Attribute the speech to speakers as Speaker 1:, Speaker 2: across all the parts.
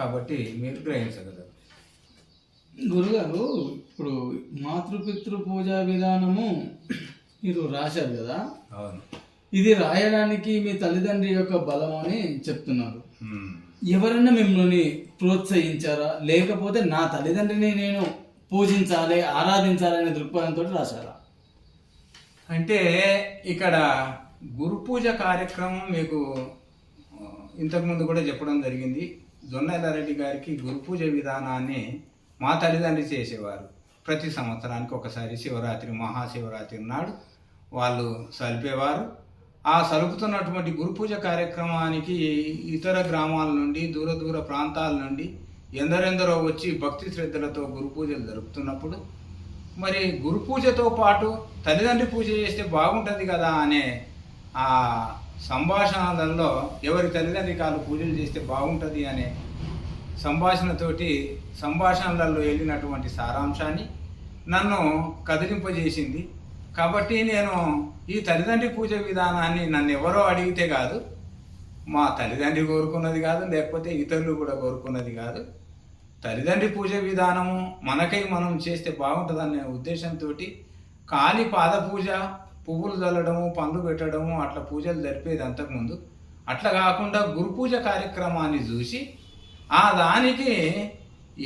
Speaker 1: కాబట్టి మీరు గ్రహించగలరు.
Speaker 2: గురుగారు ఇప్పుడు మాతృపితృ పూజా విధానము మీరు రాశారు కదా?
Speaker 1: అవును.
Speaker 2: ఇది రాయడానికి మీ తల్లిదండ్రి యొక్క బలం అని చెప్తున్నారు. ఎవరైనా మిమ్మల్ని ప్రోత్సహించారా? లేకపోతే నా తల్లిదండ్రిని నేను పూజించాలి ఆరాధించాలనే దృక్పథంతో రాశారా?
Speaker 1: అంటే ఇక్కడ గురు పూజ కార్యక్రమం మీకు ఇంతకుముందు కూడా చెప్పడం జరిగింది. జొన్నెల్లారెడ్డి గారికి గురు పూజ విధానాన్ని మా తల్లిదండ్రి చేసేవారు. ప్రతి సంవత్సరానికి ఒకసారి శివరాత్రి మహాశివరాత్రి నాడు వాళ్ళు సలిపేవారు. ఆ సలుపుతున్నటువంటి గురు పూజ కార్యక్రమానికి ఇతర గ్రామాల నుండి దూర దూర ప్రాంతాల నుండి ఎందరెందరో వచ్చి భక్తి శ్రద్ధలతో గురు పూజలు జరుపుతున్నప్పుడు మరి గురు పూజతో పాటు తల్లిదండ్రి పూజ చేస్తే బాగుంటుంది కదా అనే ఆ సంభాషణలలో ఎవరి తల్లిదండ్రికాలు పూజలు చేస్తే బాగుంటుంది అనే సంభాషణతోటి సంభాషణలలో వెళ్ళినటువంటి సారాంశాన్ని నన్ను కదిలింపజేసింది. కాబట్టి నేను ఈ తల్లిదండ్రి పూజ విధానాన్ని నన్ను ఎవరో అడిగితే కాదు మా తల్లిదండ్రి కోరుకున్నది కాదు లేకపోతే ఇతరులు కూడా కోరుకున్నది కాదు. తల్లిదండ్రి పూజ విధానము మనకై మనం చేస్తే బాగుంటుందనే ఉద్దేశంతో కాలి పాద పూజ పువ్వులు చల్లడము పండ్లు పెట్టడము అట్లా పూజలు జరిపేది అంతకుముందు. అట్లా కాకుండా గురు పూజ కార్యక్రమాన్ని చూసి ఆ దానికి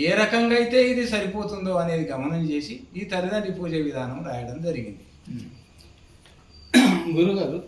Speaker 1: ఏ రకంగా అయితే ఇది సరిపోతుందో అనేది గమనం చేసి ఈ తల్లిదండ్రి పూజ విధానం రాయడం జరిగింది.
Speaker 2: గురుగారు